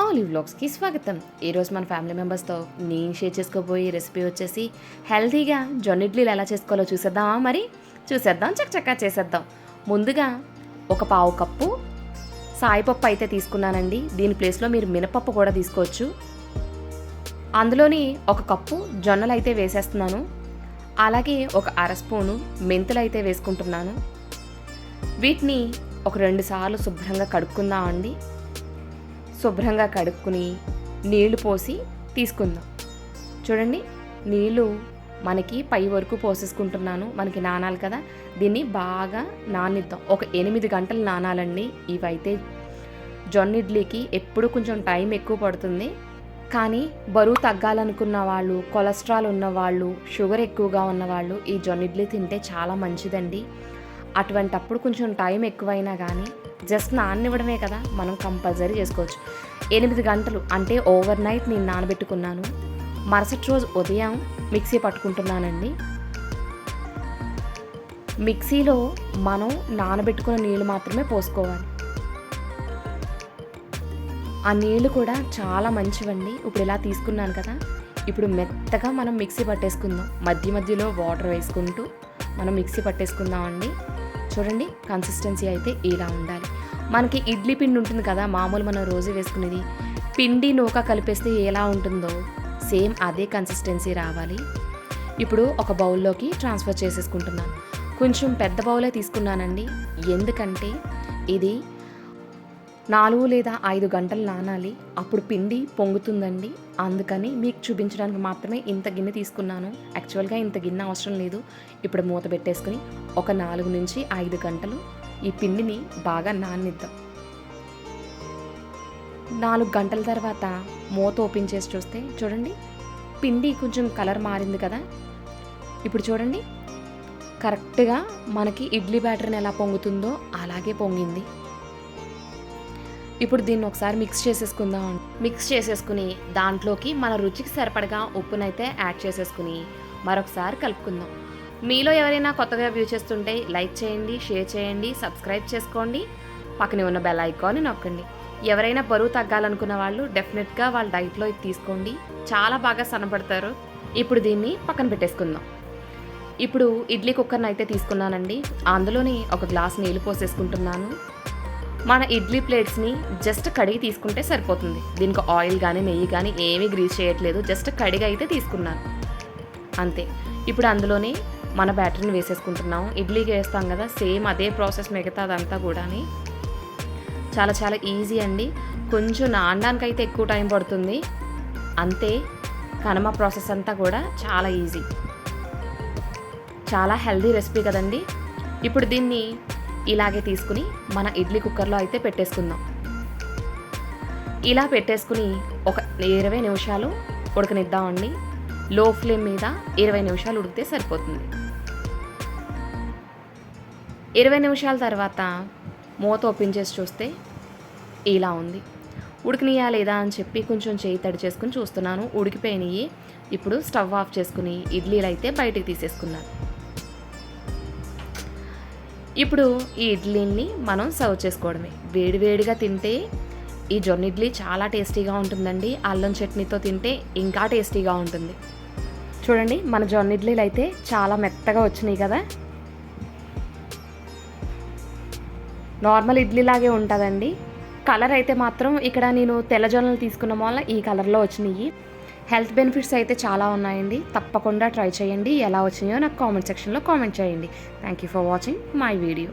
All వ్లాగ్స్కి స్వాగతం. ఈరోజు మన ఫ్యామిలీ మెంబర్స్తో నేను షేర్ చేసుకోబోయే రెసిపీ వచ్చేసి హెల్తీగా జొన్న ఇడ్లీలు ఎలా చేసుకోవాలో చూసేద్దామా మరి? చూసేద్దాం చక్కచక్కా చేసేద్దాం. ముందుగా ఒక పావు కప్పు సాయిపప్పు అయితే తీసుకున్నానండి. దీని ప్లేస్లో మీరు మినపప్పు కూడా తీసుకోవచ్చు. అందులోని ఒక కప్పు జొన్నలు అయితే వేసేస్తున్నాను. అలాగే ఒక అర స్పూను మెంతులు అయితే వేసుకుంటున్నాను. వీటిని ఒక రెండు సార్లు శుభ్రంగా కడుక్కుందామండి. శుభ్రంగా కడుక్కుని నీళ్ళు పోసి తీసుకుందాం. చూడండి నీళ్ళు మనకి పై వరకు పోసేసుకుంటున్నాను. మనకి నానాలి కదా. దీన్ని బాగా నానిద్దాం. ఒక ఎనిమిది గంటలు నానాలండి ఇవైతే. జొన్న ఇడ్లీకి ఎప్పుడు కొంచెం టైం ఎక్కువ పడుతుంది. కానీ బరువు తగ్గాలనుకున్న వాళ్ళు కొలెస్ట్రాల్ ఉన్నవాళ్ళు షుగర్ ఎక్కువగా ఉన్నవాళ్ళు ఈ జొన్న ఇడ్లీ తింటే చాలా మంచిదండి. అటువంటప్పుడు కొంచెం టైం ఎక్కువైనా కానీ జస్ట్ నాననివ్వడమే కదా మనం కంపల్సరీ చేసుకోవచ్చు. ఎనిమిది గంటలు అంటే ఓవర్ నైట్ నేను నానబెట్టుకున్నాను. మరుసటి రోజు ఉదయం మిక్సీ పట్టుకుంటున్నానండి. మిక్సీలో మనం నానబెట్టుకున్న నీళ్ళు మాత్రమే పోసుకోవాలి. ఆ నీళ్ళు కూడా చాలా మంచివండి. ఇప్పుడు ఇలా తీసుకున్నాను కదా ఇప్పుడు మెత్తగా మనం మిక్సీ పట్టేసుకుందాం. మధ్య మధ్యలో వాటర్ వేసుకుంటూ మనం మిక్సీ పట్టేసుకుందామండి. చూడండి కన్సిస్టెన్సీ అయితే ఇలా ఉండాలి. మనకి ఇడ్లీ పిండి ఉంటుంది కదా మామూలు మనం రోజు వేసుకునేది. పిండి నూక కలిపేస్తే ఎలా ఉంటుందో సేమ్ అదే కన్సిస్టెన్సీ రావాలి. ఇప్పుడు ఒక బౌల్లోకి ట్రాన్స్ఫర్ చేసేసుకుంటున్నాను. కొంచెం పెద్ద బౌలే తీసుకున్నానండి. ఎందుకంటే ఇది నాలుగు లేదా ఐదు గంటలు నానాలి. అప్పుడు పిండి పొంగుతుందండి. అందుకని మీకు చూపించడానికి మాత్రమే ఇంత గిన్నె తీసుకున్నాను. యాక్చువల్గా ఇంత గిన్నె అవసరం లేదు. ఇప్పుడు మూత పెట్టేసుకుని ఒక నాలుగు నుంచి ఐదు గంటలు ఈ పిండిని బాగా నానిద్దాం. నాలుగు గంటల తర్వాత మూత ఓపెన్ చేసి చూస్తే చూడండి పిండి కొంచెం కలర్ మారింది కదా. ఇప్పుడు చూడండి కరెక్ట్గా మనకి ఇడ్లీ బ్యాటర్ని ఎలా పొంగుతుందో అలాగే పొంగింది. ఇప్పుడు దీన్ని ఒకసారి మిక్స్ చేసేసుకుందాం. మిక్స్ చేసేసుకుని దాంట్లోకి మన రుచికి సరిపడగా ఉప్పునైతే యాడ్ చేసేసుకుని మరొకసారి కలుపుకుందాం. మీలో ఎవరైనా కొత్తగా వ్యూ చేస్తుంటే లైక్ చేయండి షేర్ చేయండి సబ్స్క్రైబ్ చేసుకోండి పక్కనే ఉన్న బెల్ ఐకాన్ని నొక్కండి. ఎవరైనా బరువు తగ్గాలనుకున్న వాళ్ళు డెఫినెట్గా వాళ్ళ డైట్లో ఇది తీసుకోండి. చాలా బాగా సన్నపడతారు ఇప్పుడు దీన్ని పక్కన పెట్టేసుకుందాం. ఇప్పుడు ఇడ్లీ కుక్కర్ని అయితే తీసుకున్నానండి. అందులోని ఒక గ్లాస్ నీళ్ళు పోసేసుకుంటున్నాను. మన ఇడ్లీ ప్లేట్స్ని జస్ట్ కడిగి తీసుకుంటే సరిపోతుంది. దీనికి ఆయిల్ కానీ నెయ్యి కానీ ఏమీ గ్రీస్ చేయట్లేదు. జస్ట్ కడిగి అయితే తీసుకున్నాను. అంతే. ఇప్పుడు అందులోనే మన బ్యాటరీని వేసేసుకుంటున్నాం ఇడ్లీకి వేస్తాం కదా సేమ్ అదే ప్రాసెస్ మిగతా అదంతా కూడా చాలా చాలా ఈజీ అండి. కొంచెం నానడానికి అయితే ఎక్కువ టైం పడుతుంది. అంతే. కనమ ప్రాసెస్ అంతా కూడా చాలా ఈజీ. చాలా హెల్దీ రెసిపీ కదండి. ఇప్పుడు దీన్ని ఇలాగే తీసుకుని మన ఇడ్లీ కుక్కర్లో అయితే పెట్టేసుకుందాం. ఇలా పెట్టేసుకుని ఒక ఇరవై నిమిషాలు ఉడకనిద్దామండి. లో ఫ్లేమ్ మీద ఇరవై నిమిషాలు ఉడికితే సరిపోతుంది. ఇరవై నిమిషాల తర్వాత మూత ఓపెన్ చేసి చూస్తే ఇలా ఉంది. ఉడికినయా లేదా అని చెప్పి కొంచెం చేయి తడి చేసుకుని చూస్తున్నాను. ఉడికిపోయినాయి. ఇప్పుడు స్టవ్ ఆఫ్ చేసుకుని ఇడ్లీలు అయితే బయటికి తీసేసుకున్నాను. ఇప్పుడు ఈ ఇడ్లీని మనం సర్వ్ చేసుకోవడమే. వేడివేడిగా తింటే ఈ జొన్న ఇడ్లీ చాలా టేస్టీగా ఉంటుందండి. అల్లం చట్నీతో తింటే ఇంకా టేస్టీగా ఉంటుంది. చూడండి మన జొన్న ఇడ్లీలు అయితే చాలా మెత్తగా వచ్చినాయి కదా. నార్మల్ ఇడ్లీ లాగే ఉంటుందండి. కలర్ అయితే మాత్రం ఇక్కడ నేను తెల్ల జొన్నలు తీసుకున్న వల్ల ఈ కలర్లో వచ్చినాయి. హెల్త్ బెనిఫిట్స్ అయితే చాలా ఉన్నాయండి. తప్పకుండా ట్రై చేయండి. ఎలా వచ్చినాయో నాకు కామెంట్ సెక్షన్లో కామెంట్ చేయండి. Thank you for watching my video